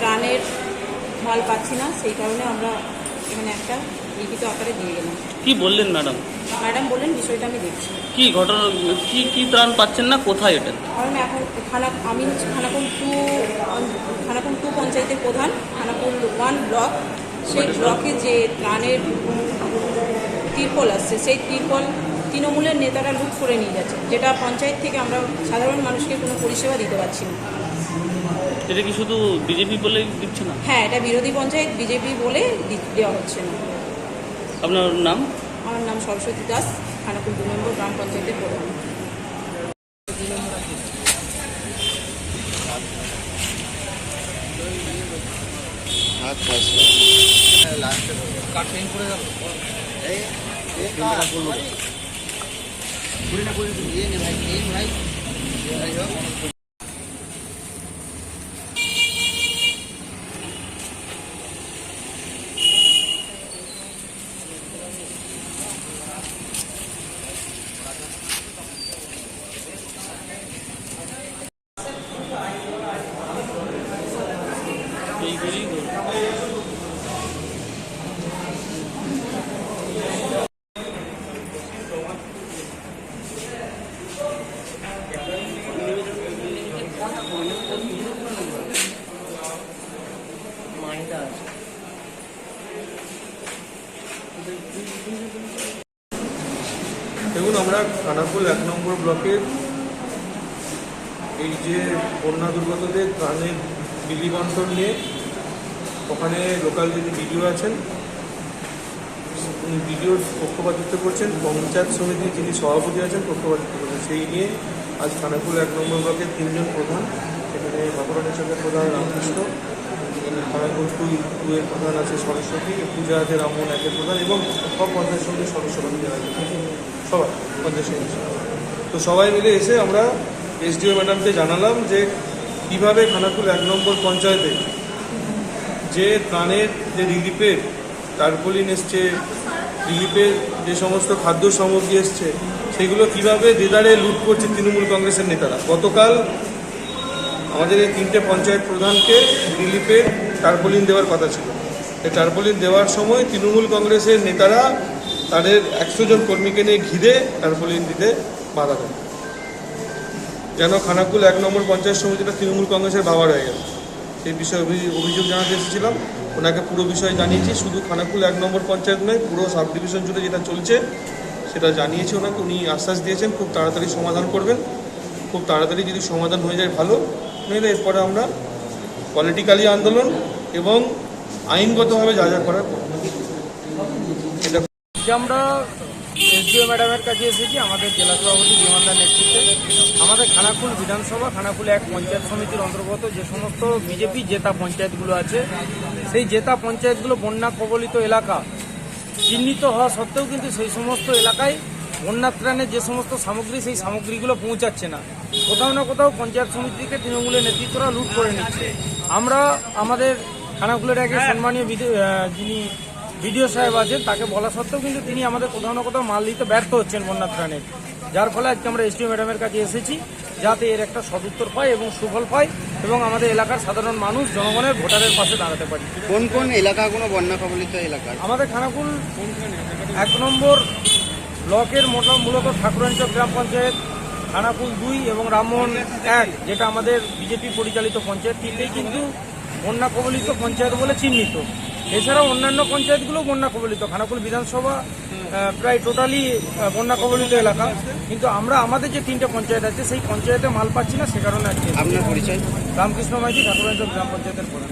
ত্রাণের মাল পাচ্ছি না সেই কারণে আমরা এখানে একটা লিখিত আকারে দিয়ে গেলাম। কি বললেন ম্যাডাম? ম্যাডাম বললেন বিষয়টা আমি দেখছি। কি ঘটনা কি কি ত্রাণ পাচ্ছেন না কোথায় এটা? কারণ এখন খানা আমি হচ্ছে খানাকুল টু খানাকুল টু পঞ্চায়েতের প্রধান খানাকুল ওয়ান ব্লক। সেই ব্লকে যে ত্রাণের তিরপল আসছে সেই তিরপল তৃণমূলের নেতারা লুট করে নিয়ে যাচ্ছে যেটা পঞ্চায়েত থেকে আমরা সাধারণ মানুষকে কোনো পরিষেবা দিতে পারছি না। এটা কি শুধু বিজেপি বলে দিচ্ছে না? হ্যাঁ এটা বিরোধী পঞ্চায়েত বিজেপি বলে দি- দেওয়া হচ্ছে না। আপনার নাম? আমার নাম সরস্বতী দাস খানাকুল দু নম্বর গ্রাম পঞ্চায়েতের প্রধান। আচ্ছা আচ্ছা। দেখুন আমরা খানাকুল এক নম্বর ব্লকের এই যে বন্যা দুর্গতদের ত্রাণের বিলি নিয়ে ওখানে লোকাল যিনি বিডিও আছেন বিডিওর পক্ষপাতিত্ব করছেন, পঞ্চায়েত সমিতির যিনি সভাপতি আছেন পক্ষপাতিত্ব করছেন। সেই নিয়ে আজ খানাকুল এক নম্বর ব্লকের তিনজন প্রধান, সেখানে বাঁকুড়া অঞ্চলের প্রধান রামকৃষ্ণ টু টু এর প্রধান আছে সরস্বতী পূজা আছে রামমোহন একের প্রধান এবং সব পঞ্চায়েত যারা আছে সবাই, পঞ্চায়েত সমিতি তো সবাই মিলে এসে আমরা এসডিও ম্যাডামকে জানালাম যে কীভাবে খানাকুল এক নম্বর পঞ্চায়েতে যে ত্রাণের যে রিলিফের টার্পোলিন এসছে রিলিফের যে সমস্ত খাদ্য সামগ্রী এসছে, সেগুলো কীভাবে দেদারে লুট করছে তৃণমূল কংগ্রেসের নেতারা? গতকাল আমাদের এই তিনটে পঞ্চায়েত প্রধানকে রিলিফের টার্পোলিন দেওয়ার কথা ছিল। এই টার্পোলিন দেওয়ার সময় তৃণমূল কংগ্রেসের নেতারা তাদের একশো জন কর্মীকে নিয়ে ঘিরে টার্পোলিন দিতে বাধা দেয় যেন খানাকুল এক নম্বর পঞ্চায়েত সমিতিটা তৃণমূল কংগ্রেসের বাবার হয়ে গেল। সেই বিষয়ে অভি- অভিযোগ জানাতে এসেছিলাম। ওনাকে পুরো বিষয় জানিয়েছি, শুধু খানাকুল এক নম্বর পঞ্চায়েত নয়, পুরো সাব ডিভিশন জুড়ে যেটা চলছে, সেটা জানিয়েছি ওনাকে। উনি আশ্বাস দিয়েছেন, খুব তাড়াতাড়ি সমাধান করবেন। খুব তাড়াতাড়ি যদি সমাধান হয়ে যায় ভালো। নইলে এরপরে আমরা পলিটিক্যালি আন্দোলন এবং আইনগতভাবে যা যা করার আজকে আমরা এসডিও ম্যাডামের কাছে এসেছি আমাদের জেলা সভাপতি বিমানদার নেতৃত্বে। আমাদের খানাকুল বিধানসভা খানাকুল এক পঞ্চায়েত সমিতির অন্তর্গত যে সমস্ত বিজেপি জেতা পঞ্চায়েতগুলো আছে সেই জেতা পঞ্চায়েতগুলো বন্যা কবলিত এলাকা চিহ্নিত হওয়া সত্ত্বেও কিন্তু সেই সমস্ত এলাকায় বন্যা ত্রাণের যে সমস্ত সামগ্রী সেই সামগ্রীগুলো পৌঁছাচ্ছে না। কোথাও না কোথাও পঞ্চায়েত সমিতিকে তৃণমূলের নেতৃত্বরা লুট করে নিচ্ছে। আমরা আমাদের খানাকুলের আগে সম্মানীয় বিধি- যিনি বিডিও সাহেব আছেন তাকে বলা সত্ত্বেও কিন্তু তিনি আমাদের কোথাও না কোথাও মাল দিতে ব্যর্থ হচ্ছেন বন্যা ত্রাণের যার ফলে আজকে আমরা এসডিও ম্যাডামের কাছে এসেছি যাতে এর একটা সদুত্তর পায় এবং সুফল পায় এবং আমাদের এলাকার সাধারণ মানুষ জনগণের ভোটারের পাশে দাঁড়াতে পারি। কোন কোন এলাকাগুলো বন্যা কবলিত এলাকা? আমাদের খানাকুল এক নম্বর ব্লকের মোটা মূলত ঠাকুরাঞ্চল গ্রাম পঞ্চায়েত খানাকুল দুই এবং রামমোহন এক যেটা আমাদের বিজেপি পরিচালিত পঞ্চায়েত তিনটেই কিন্তু বন্যা কবলিত পঞ্চায়েত বলে চিহ্নিত। এছাড়াও অন্যান্য পঞ্চায়েতগুলো বন্যা কবলিত। খানাকুল বিধানসভা প্রায় টোটালি বন্যা কবলিত এলাকা। কিন্তু আমরা আমাদের যে তিনটে পঞ্চায়েত আছে সেই পঞ্চায়েতে মাল পাচ্ছি না সে কারণে আজকে আপনার পরিচয়? রামকৃষ্ণ মাইতি ঠাকুরাঞ্চল গ্রাম পঞ্চায়েতের প্রধান।